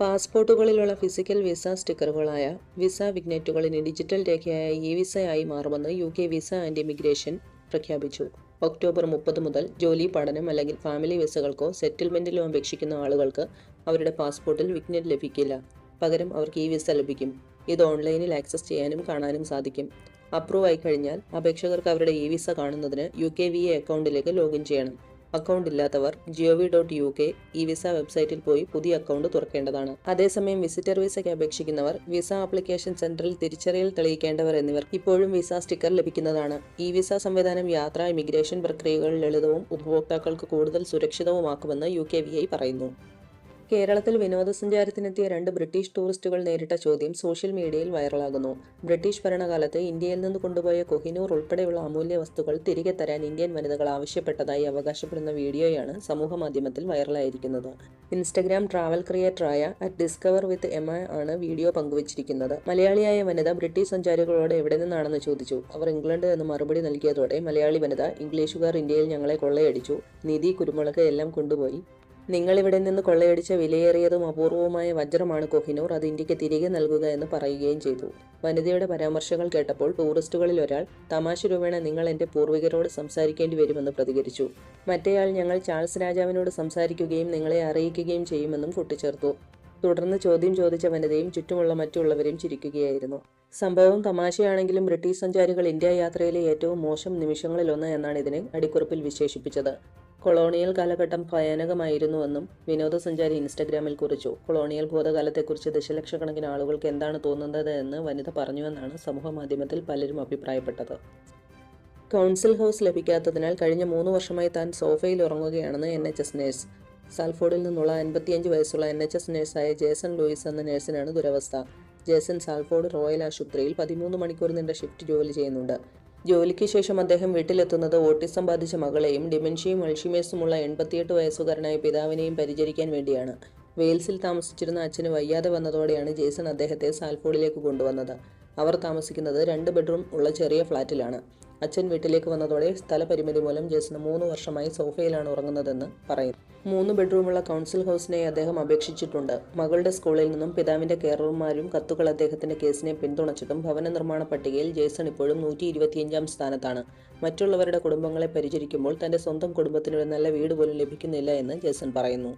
പാസ്പോർട്ടുകളിലുള്ള physical visa സ്റ്റിക്കറുകളായ visa വിഗ്നറ്റുകൾ ഇനി ഡിജിറ്റൽ രേഖയായ ഇ വിസയായി മാറുമെന്ന് U K visa and immigration പ്രഖ്യാപിച്ചു. ഒക്ടോബർ മുപ്പത് മുതൽ ജോലി പഠനം അല്ലെങ്കിൽ ഫാമിലി വിസകൾക്കോ സെറ്റിൽമെന്റിലോ അപേക്ഷിക്കുന്ന ആളുകൾക്ക് അവരുടെ പാസ്പോർട്ടിൽ വിഗ്നറ്റ് ലഭിക്കില്ല. പകരം അവർക്ക് ഇ വിസ ലഭിക്കും. ഇത് ഓൺലൈനിൽ ആക്സസ് ചെയ്യാനും കാണാനും സാധിക്കും. അപ്രൂവ് ആയി കഴിഞ്ഞാൽ അപേക്ഷകർക്ക് അവരുടെ ഇ വിസ കാണുന്നതിന് യു കെ വി എ അക്കൗണ്ടിലേക്ക് ലോഗിൻ ചെയ്യണം. അക്കൗണ്ട് ഇല്ലാത്തവർ gov dot U K e visa വെബ്സൈറ്റിൽ പോയി പുതിയ അക്കൗണ്ട് തുറക്കേണ്ടതാണ്. അതേസമയം വിസിറ്റർ വിസയ്ക്ക് അപേക്ഷിക്കുന്നവർ വിസ ആപ്ലിക്കേഷൻ സെന്ററിൽ തിരിച്ചറിയൽ തെളിയിക്കേണ്ടവർ എന്നിവർ ഇപ്പോഴും വിസ സ്റ്റിക്കർ ലഭിക്കുന്നതാണ്. ഇ വിസ സംവിധാനം യാത്ര ഇമിഗ്രേഷൻ പ്രക്രിയകൾ ലളിതവും ഉപഭോക്താക്കൾക്ക് കൂടുതൽ സുരക്ഷിതവുമാക്കുമെന്ന് യു കെ വി ഐ പറയുന്നു. കേരളത്തിൽ വിനോദസഞ്ചാരത്തിനെത്തിയ രണ്ട് ബ്രിട്ടീഷ് ടൂറിസ്റ്റുകൾ നേരിട്ട ചോദ്യം സോഷ്യൽ മീഡിയയിൽ വൈറലാകുന്നു. ബ്രിട്ടീഷ് ഭരണകാലത്ത് ഇന്ത്യയിൽ നിന്ന് കൊണ്ടുപോയ കൊഹിനൂർ ഉൾപ്പെടെയുള്ള അമൂല്യ വസ്തുക്കൾ തിരികെ തരാൻ ഇന്ത്യൻ വനിതകൾ ആവശ്യപ്പെട്ടതായി അവകാശപ്പെടുന്ന വീഡിയോയാണ് സമൂഹമാധ്യമത്തിൽ വൈറലായിരിക്കുന്നത്. ഇൻസ്റ്റഗ്രാം ട്രാവൽ ക്രിയേറ്ററായ അറ്റ് ഡിസ്കവർ വിത്ത് എമ ആണ് വീഡിയോ പങ്കുവച്ചിരിക്കുന്നത്. മലയാളിയായ വനിത ബ്രിട്ടീഷ് സഞ്ചാരികളോട് എവിടെ നിന്നാണെന്ന് ചോദിച്ചു. അവർ ഇംഗ്ലണ്ട് എന്ന് മറുപടി നൽകിയതോടെ മലയാളി വനിത ഇംഗ്ലീഷുകാർ ഇന്ത്യയിൽ ഞങ്ങളെ കൊള്ളയടിച്ചു. നിധി കുരുമുളക് എല്ലാം കൊണ്ടുപോയി. നിങ്ങൾ ഇവിടെ നിന്ന് കൊള്ളയടിച്ച വിലയേറിയതും അപൂർവവുമായ വജ്രമാണ് കൊഹിനൂർ. അത് ഇന്ത്യയ്ക്ക് തിരികെ നൽകുക എന്ന് പറയുകയും ചെയ്തു. വനിതയുടെ പരാമർശങ്ങൾ കേട്ടപ്പോൾ ടൂറിസ്റ്റുകളിൽ ഒരാൾ തമാശ രൂപേണ നിങ്ങൾ എന്റെ പൂർവികരോട് സംസാരിക്കേണ്ടി വരുമെന്ന് പ്രതികരിച്ചു. മറ്റേയാൾ ഞങ്ങൾ ചാൾസ് രാജാവിനോട് സംസാരിക്കുകയും നിങ്ങളെ അറിയിക്കുകയും ചെയ്യുമെന്നും കൂട്ടിച്ചേർത്തു. തുടർന്ന് ചോദ്യം ചോദിച്ച വനിതയും ചുറ്റുമുള്ള മറ്റുള്ളവരും ചിരിക്കുകയായിരുന്നു. സംഭവം തമാശയാണെങ്കിലും ബ്രിട്ടീഷ് സഞ്ചാരികൾ ഇന്ത്യ യാത്രയിലെ ഏറ്റവും മോശം നിമിഷങ്ങളിലൊന്ന് എന്നാണ് ഇതിനെ അടിക്കുറിപ്പിൽ വിശേഷിപ്പിച്ചത്. കൊളോണിയൽ കാലഘട്ടം ഭയാനകമായിരുന്നുവെന്നും വിനോദസഞ്ചാരി ഇൻസ്റ്റഗ്രാമിൽ കുറിച്ചു. കൊളോണിയൽ ഭൂതകാലത്തെക്കുറിച്ച് ദശലക്ഷക്കണക്കിന് ആളുകൾക്ക് എന്താണ് തോന്നുന്നത് എന്ന് വനിത പറഞ്ഞുവെന്നാണ് സമൂഹമാധ്യമത്തിൽ പലരും അഭിപ്രായപ്പെട്ടത്. കൗൺസിൽ ഹൗസ് ലഭിക്കാത്തതിനാൽ കഴിഞ്ഞ മൂന്ന് വർഷമായി താൻ സോഫയിൽ ഉറങ്ങുകയാണെന്ന് എൻ എച്ച് എസ് നേഴ്സ്. സാൽഫോർഡിൽ നിന്നുള്ള അൻപത്തിയഞ്ച് വയസ്സുള്ള എൻ എച്ച് എസ് നേഴ്സായ ജേസൺ ലൂയിസ് എന്ന നേഴ്സിനാണ് ദുരവസ്ഥ. ജേസൺ സാൽഫോർഡ് റോയൽ ആശുപത്രിയിൽ പതിമൂന്ന് മണിക്കൂർ നീണ്ട ഷിഫ്റ്റ് ജോലി ചെയ്യുന്നുണ്ട്. ജോലിക്ക് ശേഷം അദ്ദേഹം വീട്ടിലെത്തുന്നത് ഓട്ടിസം ബാധിച്ച മകളെയും ഡിമെൻഷ്യയും അൾഷിമേഴ്സുമുള്ള എൺപത്തിയെട്ട് വയസ്സുകാരനായ പിതാവിനെയും പരിചരിക്കാൻ വേണ്ടിയാണ്. വെയിൽസിൽ താമസിച്ചിരുന്ന അച്ഛന് വയ്യാതെ വന്നതോടെയാണ് ജേസൺ അദ്ദേഹത്തെ സാൽഫോർഡിലേക്ക് കൊണ്ടുവന്നത്. അവർ താമസിക്കുന്നത് രണ്ട് ബെഡ്റൂം ഉള്ള ചെറിയ ഫ്ലാറ്റിലാണ് അച്ഛൻ വീട്ടിലേക്ക് വന്നതോടെ സ്ഥലപരിമിതി മൂലം ജേസന് മൂന്ന് വർഷമായി സോഫയിലാണ് ഉറങ്ങുന്നതെന്ന് പറയുന്നു. മൂന്ന് ബെഡ്റൂമുള്ള കൗൺസിൽ ഹൗസിനെ അദ്ദേഹം അപേക്ഷിച്ചിട്ടുണ്ട്. മകളുടെ സ്കൂളിൽ നിന്നും പിതാവിന്റെ കെയറർമാരും കത്തുകൾ അദ്ദേഹത്തിന്റെ കേസിനെ പിന്തുണച്ചിട്ടും ഭവന നിർമ്മാണ പട്ടികയിൽ ജേസൺ ഇപ്പോഴും നൂറ്റി ഇരുപത്തിയഞ്ചാം സ്ഥാനത്താണ്. മറ്റുള്ളവരുടെ കുടുംബങ്ങളെ പരിചരിക്കുമ്പോൾ തന്റെ സ്വന്തം കുടുംബത്തിന് ഒരു നല്ല വീട് പോലും ലഭിക്കുന്നില്ല എന്ന് ജേസൺ പറയുന്നു.